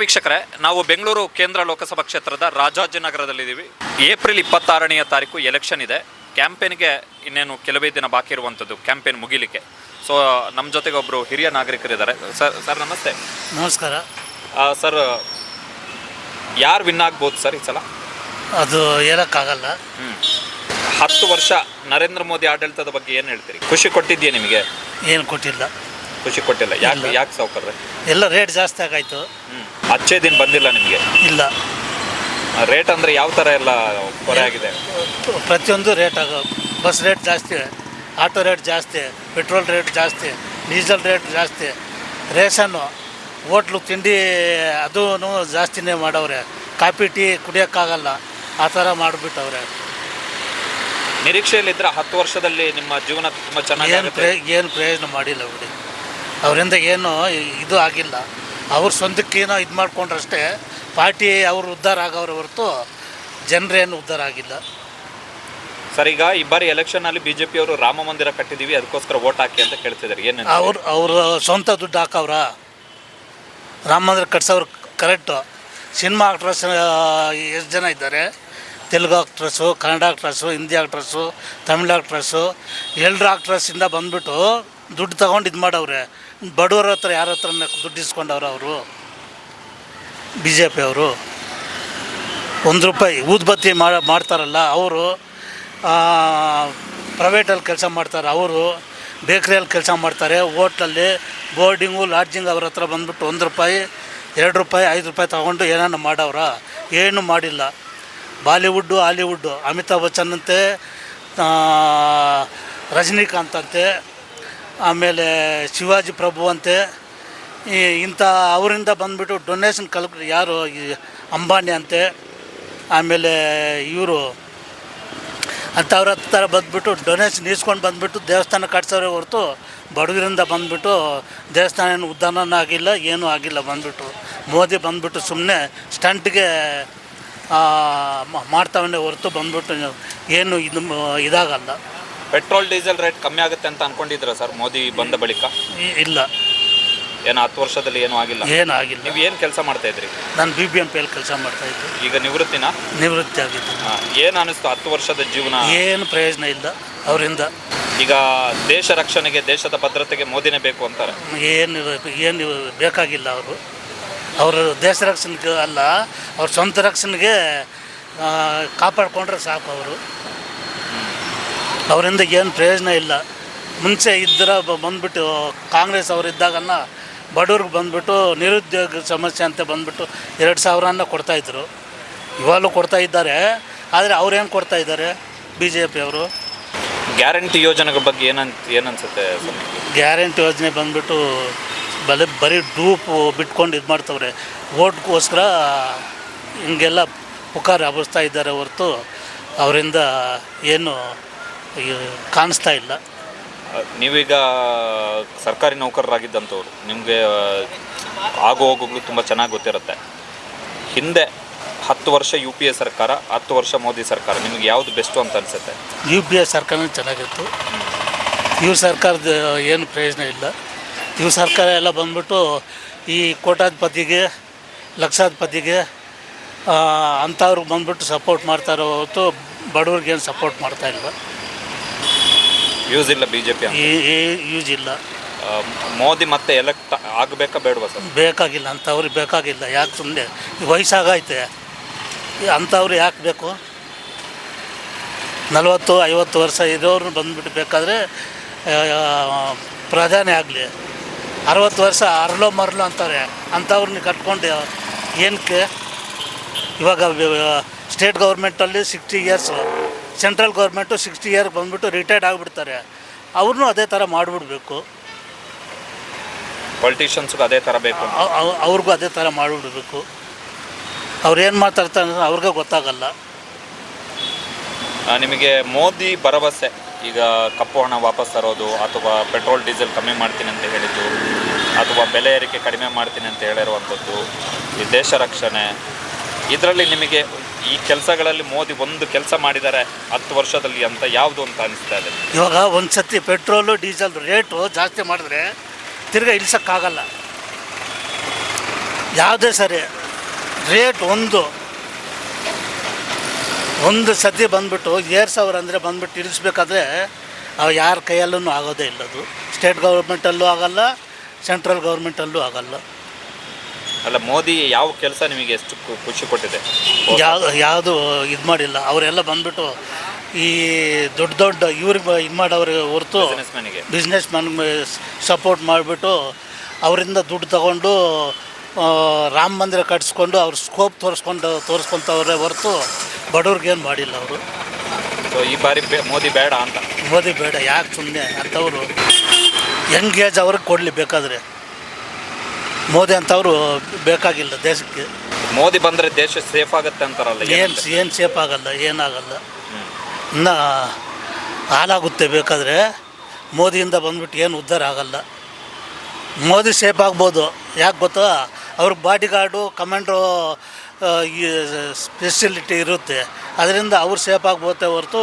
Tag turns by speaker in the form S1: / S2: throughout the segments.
S1: ವೀಕ್ಷಕರೇ ನಾವು ಬೆಂಗಳೂರು ಕೇಂದ್ರ ಲೋಕಸಭಾ ಕ್ಷೇತ್ರದ ರಾಜಾಜಿನಗರದಲ್ಲಿದ್ದೀವಿ. ಏಪ್ರಿಲ್ ಇಪ್ಪತ್ತಾರನೆಯ ತಾರೀಕು ಎಲೆಕ್ಷನ್ ಇದೆ. ಕ್ಯಾಂಪೇನ್ಗೆ ಇನ್ನೇನು ಕೆಲವೇ ದಿನ ಬಾಕಿ ಇರುವಂಥದ್ದು ಕ್ಯಾಂಪೇನ್ ಮುಗಿಲಿಕ್ಕೆ. ಸೊ ನಮ್ಮ ಜೊತೆಗೆ ಒಬ್ಬರು ಹಿರಿಯ ನಾಗರಿಕರಿದ್ದಾರೆ. ಸರ್ ಸರ್ ನಮಸ್ತೆ.
S2: ನಮಸ್ಕಾರ.
S1: ಆ, ಸರ್ ಯಾರು ವಿನ್ ಆಗ್ಬೋದು ಸರ್ ಈ ಸಲ?
S2: ಅದು ಹೇಳೋಕ್ಕಾಗಲ್ಲ.
S1: ಹ್ಞೂ ಹತ್ತು ವರ್ಷ ನರೇಂದ್ರ ಮೋದಿ ಆಡಳಿತದ ಬಗ್ಗೆ ಏನು ಹೇಳ್ತೀರಿ? ಖುಷಿ ಕೊಟ್ಟಿದ್ಯಾ ನಿಮಗೆ?
S2: ಏನು ಕೊಟ್ಟಿಲ್ಲ.
S1: ಖುಷಿ ಕೊಟ್ಟಿಲ್ಲ. ಯಾಕೆ ಯಾಕೆ ಸಾವುಕಾರ್ರೆ?
S2: ಎಲ್ಲ ರೇಟ್ ಜಾಸ್ತಿ ಆಗಾಯ್ತು.
S1: ಅಚ್ಚೇ ದಿನ ಬಂದಿಲ್ಲ ನಿಮಗೆ?
S2: ಇಲ್ಲ.
S1: ರೇಟ್ ಅಂದರೆ ಯಾವ ಥರ ಎಲ್ಲ ಕೊರೆ ಆಗಿದೆ?
S2: ಪ್ರತಿಯೊಂದು ರೇಟ್ ಆಗ ಬಸ್ ರೇಟ್ ಜಾಸ್ತಿ ಆಟೋ ರೇಟ್ ಜಾಸ್ತಿ ಪೆಟ್ರೋಲ್ ರೇಟ್ ಜಾಸ್ತಿ ಡೀಸೆಲ್ ರೇಟ್ ಜಾಸ್ತಿ ರೇಷನ್ನು ಹೋಟ್ಲು ತಿಂಡಿ ಅದೂ ಜಾಸ್ತಿನೇ ಮಾಡವ್ರೆ. ಕಾಫಿ ಟೀ ಕುಡಿಯೋಕ್ಕಾಗಲ್ಲ. ಆ ಥರ ಮಾಡಿಬಿಟ್ಟವ್ರೆ.
S1: ನಿರೀಕ್ಷೆಯಲ್ಲಿದ್ದರೆ ಹತ್ತು ವರ್ಷದಲ್ಲಿ ನಿಮ್ಮ ಜೀವನ ತುಂಬ
S2: ಏನು
S1: ಚೆನ್ನಾಗಿ
S2: ಏನು ಪ್ರಯೋಜನ ಮಾಡಿಲ್ಲ ಬಿಡಿ. ಅವರಿಂದ ಏನು ಇದು ಆಗಿಲ್ಲ. ಅವ್ರ ಸ್ವಂತಕ್ಕೇನೋ ಇದು ಮಾಡಿಕೊಂಡ್ರಷ್ಟೇ ಪಾರ್ಟಿ ಅವರು ಉದ್ಧಾರ ಆಗೋರು ಹೊರತು ಜನರೇನು ಉದ್ಧಾರ ಆಗಿಲ್ಲ.
S1: ಸರ್ ಈಗ ಈ ಬಾರಿ ಎಲೆಕ್ಷನ್ ಅಲ್ಲಿ ಬಿಜೆಪಿ ಅವರು ರಾಮ ಮಂದಿರ ಕಟ್ಟಿದೀವಿ ಅದಕ್ಕೋಸ್ಕರ ವೋಟ್ ಹಾಕಿ ಅಂತ ಕೇಳ್ತಿದ್ದಾರೆ ಏನು
S2: ಅವ್ರು ಅವರು ಸ್ವಂತ ದುಡ್ಡು ಹಾಕವ್ರ? ರಾಮ ಮಂದಿರ ಕಟ್ಸೋರು ಕರೆಕ್ಟು ಸಿನಿಮಾ ಆಕ್ಟ್ರಸ್ ಎಷ್ಟು ಜನ ಇದ್ದಾರೆ? ತೆಲುಗು ಆಕ್ಟ್ರಸ್ಸು ಕನ್ನಡ ಆಕ್ಟ್ರಸ್ಸು ಹಿಂದಿ ಆಕ್ಟ್ರಸ್ಸು ತಮಿಳು ಆಕ್ಟ್ರಸ್ಸು ಎಲ್ಲರ ಆಕ್ಟ್ರಸ್ಸಿಂದ ಬಂದ್ಬಿಟ್ಟು ದುಡ್ಡು ತಗೊಂಡು ಇದು ಮಾಡವ್ರೆ. ಬಡವ್ರ ಹತ್ರ ಯಾರ ಹತ್ರ ದುಡ್ಡು ಇಸ್ಕೊಂಡವ್ರು ಅವರು? ಬಿ ಜೆ ಪಿ ಅವರು. ಒಂದು ರೂಪಾಯಿ ಊದ್ಬತ್ತಿ ಮಾಡ ಮಾಡ್ತಾರಲ್ಲ ಅವರು ಪ್ರೈವೇಟಲ್ಲಿ ಕೆಲಸ ಮಾಡ್ತಾರೆ ಅವರು, ಬೇಕ್ರಿಯಲ್ಲಿ ಕೆಲಸ ಮಾಡ್ತಾರೆ, ಹೋಟ್ಲಲ್ಲಿ ಬೋರ್ಡಿಂಗು, ಲಾಡ್ಜಿಂಗ್ ಅವ್ರ ಹತ್ರ ಬಂದ್ಬಿಟ್ಟು ಒಂದು ರೂಪಾಯಿ, ಎರಡು ರೂಪಾಯಿ, ಐದು ರೂಪಾಯಿ ತಗೊಂಡು ಏನಾನ ಮಾಡವ್ರ? ಏನು ಮಾಡಿಲ್ಲ. ಬಾಲಿವುಡ್ಡು, ಹಾಲಿವುಡ್ಡು, ಅಮಿತಾಬ್ ಬಚ್ಚನ್ ಅಂತೆ ರಜನಿಕಾಂತ್ ಅಂತೆ ಆಮೇಲೆ ಶಿವಾಜಿ ಪ್ರಭು ಅಂತೆ ಈ ಇಂಥ ಅವರಿಂದ ಬಂದುಬಿಟ್ಟು ಡೊನೇಷನ್ ಕಲ್ ಯಾರು ಈ ಅಂಬಾನಿ ಅಂತೆ, ಆಮೇಲೆ ಇವರು ಅಂಥವ್ರ ಹತ್ರ ಬಂದುಬಿಟ್ಟು ಡೊನೇಷನ್ ಇಸ್ಕೊಂಡು ಬಂದುಬಿಟ್ಟು ದೇವಸ್ಥಾನ ಕಟ್ಸೋರೆ ಹೊರತು ಬಡವರಿಂದ ಬಂದುಬಿಟ್ಟು ದೇವಸ್ಥಾನ ಉದ್ಧಾರನೂ ಆಗಿಲ್ಲ, ಏನೂ ಆಗಿಲ್ಲ ಬಂದುಬಿಟ್ಟು. ಮೋದಿ ಬಂದುಬಿಟ್ಟು ಸುಮ್ಮನೆ ಸ್ಟಂಟ್ಗೆ ಮಾಡ್ತಾವನ್ನೇ ಹೊರತು ಬಂದುಬಿಟ್ಟು ಏನು ಇದು, ಇದಾಗಲ್ಲ.
S1: ಪೆಟ್ರೋಲ್ ಡೀಸೆಲ್ ರೇಟ್ ಕಮ್ಮಿ ಆಗುತ್ತೆ ಅಂತ ಅನ್ಕೊಂಡಿದ್ರ ಸರ್ ಮೋದಿ ಬಂದ ಬಳಿಕ?
S2: ಇಲ್ಲ.
S1: ಏನು ಹತ್ತು ವರ್ಷದಲ್ಲಿ ಏನೂ ಆಗಿಲ್ಲ?
S2: ಏನೂ ಆಗಿಲ್ಲ.
S1: ನೀವು ಏನು ಕೆಲಸ ಮಾಡ್ತಾ ಇದ್ರಿ?
S2: ನಾನು ಬಿ ಬಿ ಎಂ ಪಿಯಲ್ಲಿ ಕೆಲಸ ಮಾಡ್ತಾಯಿದ್ದೆ
S1: ಈಗ ನಿವೃತ್ತಿನ?
S2: ನಿವೃತ್ತಿ ಆಗಿತ್ತು
S1: ಏನು ಅನಿಸ್ತು ಹತ್ತು ವರ್ಷದ ಜೀವನ?
S2: ಏನು ಪ್ರಯೋಜನ ಇಲ್ಲ ಅವರಿಂದ.
S1: ಈಗ ದೇಶ ರಕ್ಷಣೆಗೆ ದೇಶದ ಭದ್ರತೆಗೆ ಮೋದಿನೇ ಬೇಕು ಅಂತಾರೆ.
S2: ಏನು ಏನು ಬೇಕಾಗಿಲ್ಲ ಅವರು. ಅವರು ದೇಶ ರಕ್ಷಣೆಗೆ ಅಲ್ಲ ಅವ್ರ ಸ್ವಂತ ರಕ್ಷಣೆಗೆ ಆ, ಕಾಪಾಡಿಕೊಂಡ್ರೆ ಸಾಕು ಅವರು. ಅವರಿಂದ ಏನು ಪ್ರಯೋಜನ ಇಲ್ಲ. ಮುಂಚೆ ಇದ್ದರ ಬಂದ್ಬಿಟ್ಟು ಕಾಂಗ್ರೆಸ್ ಅವರು ಇದ್ದಾಗನ್ನ ಬಡವ್ರಿಗೆ ಬಂದ್ಬಿಟ್ಟು ನಿರುದ್ಯೋಗ ಸಮಸ್ಯೆ ಅಂತ ಬಂದ್ಬಿಟ್ಟು ಎರಡು ಸಾವಿರನ ಕೊಡ್ತಾಯಿದ್ರು ಇವಾಗಲೂ ಕೊಡ್ತಾ ಇದ್ದಾರೆ. ಆದರೆ ಅವ್ರೇನು ಕೊಡ್ತಾ ಇದ್ದಾರೆ? ಬಿ ಜೆ ಪಿ ಅವರು.
S1: ಗ್ಯಾರಂಟಿ ಯೋಜನೆ ಬಗ್ಗೆ ಏನಂತ ಏನನ್ಸುತ್ತೆ
S2: ಗ್ಯಾರಂಟಿ ಯೋಜನೆ ಬಂದ್ಬಿಟ್ಟು ಬಲೆ ಬರೀ ಡೂಪ್ ಬಿಟ್ಕೊಂಡು ಇದು ಮಾಡ್ತವ್ರೆ. ಓಟ್ಗೋಸ್ಕರ ಹಿಂಗೆಲ್ಲ ಪುಕಾರ ಹಬ್ಬಿಸ್ತಾ ಇದ್ದಾರೆ ಹೊರತು ಅವರಿಂದ ಏನು ಕಾಣಿಸ್ತಾ ಇಲ್ಲ.
S1: ನೀವೀಗ ಸರ್ಕಾರಿ ನೌಕರರಾಗಿದ್ದಂಥವ್ರು ನಿಮಗೆ ಆಗು ಹೋಗೋಗ್ಲು ತುಂಬ ಚೆನ್ನಾಗಿ ಗೊತ್ತಿರುತ್ತೆ. ಹಿಂದೆ ಹತ್ತು ವರ್ಷ ಯು ಪಿ ಎ ಸರ್ಕಾರ ಹತ್ತು ವರ್ಷ ಮೋದಿ ಸರ್ಕಾರ ನಿಮಗೆ ಯಾವುದು ಬೆಸ್ಟು ಅಂತ ಅನಿಸುತ್ತೆ?
S2: ಯು ಪಿ ಎ ಸರ್ಕಾರ ಚೆನ್ನಾಗಿತ್ತು. ಇವ್ರ ಸರ್ಕಾರದ ಏನು ಪ್ರಯೋಜನ ಇಲ್ಲ. ಇವ್ರ ಸರ್ಕಾರ ಎಲ್ಲ ಬಂದ್ಬಿಟ್ಟು ಈ ಕೋಟಾಧಿಪತಿಗೆ ಲಕ್ಷಾಧಿಪತಿಗೆ ಅಂಥವ್ರಿಗೆ ಬಂದ್ಬಿಟ್ಟು ಸಪೋರ್ಟ್ ಮಾಡ್ತಾರೋ ಹೊರತು ಹೊತ್ತು ಏನು ಸಪೋರ್ಟ್ ಮಾಡ್ತಾ ಇಲ್ಲ.
S1: ಯೂಸ್ ಇಲ್ಲ ಬಿ ಜೆ ಪಿ
S2: ಯೂಸ್ ಇಲ್ಲ.
S1: ಮೋದಿ ಮತ್ತೆ ಎಲೆಕ್ಟ್ ಆಗಬೇಕಾ ಬೇಡವಾ ಸರ್?
S2: ಬೇಕಾಗಿಲ್ಲ ಅಂಥವ್ರಿಗೆ ಬೇಕಾಗಿಲ್ಲ. ಯಾಕೆ ಸುಮ್ಮನೆ ವಯಸ್ಸಾಗೈತೆ ಅಂಥವ್ರು ಯಾಕೆ ಬೇಕು? ನಲವತ್ತು ಐವತ್ತು ವರ್ಷ ಇರೋರು ಬಂದ್ಬಿಟ್ಟು ಬೇಕಾದರೆ ಪ್ರಧಾನಿ ಆಗಲಿ. ಅರವತ್ತು ವರ್ಷ ಅರಲೋ ಮರಲೋ ಅಂತಾರೆ ಅಂಥವ್ರನ್ನ ಕಟ್ಕೊಂಡು ಏನಕ್ಕೆ ಇವಾಗ state ಗೌರ್ಮೆಂಟಲ್ಲಿ sixty years central government sixty year ಬಂದುಬಿಟ್ಟು ರಿಟೈರ್ಡ್ ಆಗಿಬಿಡ್ತಾರೆ. ಅವ್ರನ್ನೂ ಅದೇ ಥರ ಮಾಡಿಬಿಡ್ಬೇಕು.
S1: ಪೊಲಿಟಿಷಿಯನ್ಸ್ಗೂ ಅದೇ ಥರ ಬೇಕು
S2: ಅವ್ರಿಗೂ ಅದೇ ಥರ ಮಾಡಿಬಿಡ್ಬೇಕು. ಅವ್ರು ಏನು ಮಾತಾಡ್ತಾರೆ ಅಂದರೆ ಅವ್ರಿಗೆ ಗೊತ್ತಾಗಲ್ಲ.
S1: ಆ, ನಿಮಗೆ ಮೋದಿ ಭರವಸೆ. ಈಗ ಕಪ್ಪು ಹಣ ವಾಪಸ್ ತರೋದು ಅಥವಾ ಪೆಟ್ರೋಲ್ ಡೀಸೆಲ್ ಕಮ್ಮಿ ಮಾಡ್ತೀನಿ ಅಂತ ಹೇಳಿದ್ದು ಅಥವಾ ಬೆಲೆ ಏರಿಕೆ ಕಡಿಮೆ ಮಾಡ್ತೀನಿ ಅಂತ ಹೇಳಿರುವಂಥದ್ದು ಈ ದೇಶ ರಕ್ಷಣೆ ಇದರಲ್ಲಿ ನಿಮಗೆ ಈ ಕೆಲಸಗಳಲ್ಲಿ ಮೋದಿ ಒಂದು ಕೆಲಸ ಮಾಡಿದ್ದಾರೆ ಹತ್ತು ವರ್ಷದಲ್ಲಿ ಅಂತ ಯಾವುದು ಅಂತ ಅನಿಸ್ತಾ ಇದೆ?
S2: ಇವಾಗ ಒಂದು ಸತಿ ಪೆಟ್ರೋಲು, ಡೀಸೆಲ್ ರೇಟು ಜಾಸ್ತಿ ಮಾಡಿದ್ರೆ ತಿರ್ಗಾ ಇಳಿಸೋಕ್ಕಾಗಲ್ಲ. ಯಾವುದೇ ಸರಿ ರೇಟ್ ಒಂದು ಒಂದು ಸತಿ ಬಂದ್ಬಿಟ್ಟು ಏರ್ ಸಾವಿರ ಅಂದರೆ ಬಂದ್ಬಿಟ್ಟು ಇಳಿಸ್ಬೇಕಾದ್ರೆ ಅವು ಯಾರ ಕೈಯಲ್ಲೂ ಆಗೋದೇ ಇಲ್ಲದು. ಸ್ಟೇಟ್ ಗೌರ್ಮೆಂಟಲ್ಲೂ ಆಗಲ್ಲ, ಸೆಂಟ್ರಲ್ ಗೌರ್ಮೆಂಟಲ್ಲೂ ಆಗಲ್ಲ.
S1: ಅಲ್ಲ ಮೋದಿ ಯಾವ ಕೆಲಸ ನಿಮಗೆ ಎಷ್ಟು ಖು- ಖುಷಿ ಕೊಟ್ಟಿದೆ?
S2: ಯಾವುದು ಯಾವುದು ಇದು ಮಾಡಿಲ್ಲ. ಅವರೆಲ್ಲ ಬಂದ್ಬಿಟ್ಟು ಈ ದೊಡ್ಡ ದೊಡ್ಡ ಇವ್ರಿಗೆ ಇದು ಮಾಡೋರಿಗೆ ಹೊರತು
S1: ಬಿಸ್ನೆಸ್ಮನ್ಗೆ
S2: ಬಿಸ್ನೆಸ್ ಮ್ಯಾನ್ ಸಪೋರ್ಟ್ ಮಾಡಿಬಿಟ್ಟು ಅವರಿಂದ ದುಡ್ಡು ತಗೊಂಡು ಆ, ರಾಮ ಮಂದಿರ ಕಟ್ಸ್ಕೊಂಡು ಅವ್ರ ಸ್ಕೋಪ್ ತೋರಿಸ್ಕೊಂಡು ತೋರಿಸ್ಕೊಂತವ್ರೆ ಹೊರತು ಬಡವ್ರಿಗೇನು ಮಾಡಿಲ್ಲ ಅವರು.
S1: ಸೊ ಈ ಬಾರಿ ಬೇ- ಮೋದಿ ಬೇಡ ಅಂತ.
S2: ಮೋದಿ ಬೇಡ ಯಾಕೆ ಸುಮ್ಮನೆ ಅಂಥವ್ರು ಯಂಗ್ ಏಜ್ ಅವ್ರಿಗೆ ಕೊಡಲಿ ಬೇಕಾದರೆ. ಮೋದಿ ಅಂತವರು ಬೇಕಾಗಿಲ್ಲ ದೇಶಕ್ಕೆ.
S1: ಮೋದಿ ಬಂದ್ರೆ ದೇಶ ಸೇಫ್ ಆಗುತ್ತೆ ಅಂತಾರಲ್ಲ
S2: ಏನು? ಏನು ಸೇಫ್ ಆಗಲ್ಲ ಏನಾಗಲ್ಲ. ಇನ್ನ ಹಾಲಾಗುತ್ತೆ ಬೇಕಾದರೆ ಮೋದಿಯಿಂದ ಬಂದ್ಬಿಟ್ಟು ಏನು ಉದ್ಧಾರ ಆಗಲ್ಲ. ಮೋದಿ ಸೇಫ್ ಆಗ್ಬೋದು. ಯಾಕೆ ಗೊತ್ತಾ? ಅವ್ರ ಬಾಡಿ ಗಾರ್ಡು ಕಮಾಂಡ್ರೋ ಈ ಸ್ಪೆಷಲಿಟಿ ಇರುತ್ತೆ. ಅದರಿಂದ ಅವ್ರು ಸೇಫ್ ಆಗ್ಬೋತೆ ಹೊರತು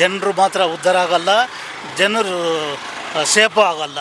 S2: ಜನರು ಮಾತ್ರ ಉದ್ಧಾರ ಆಗಲ್ಲ ಜನರು ಸೇಫು ಆಗಲ್ಲ.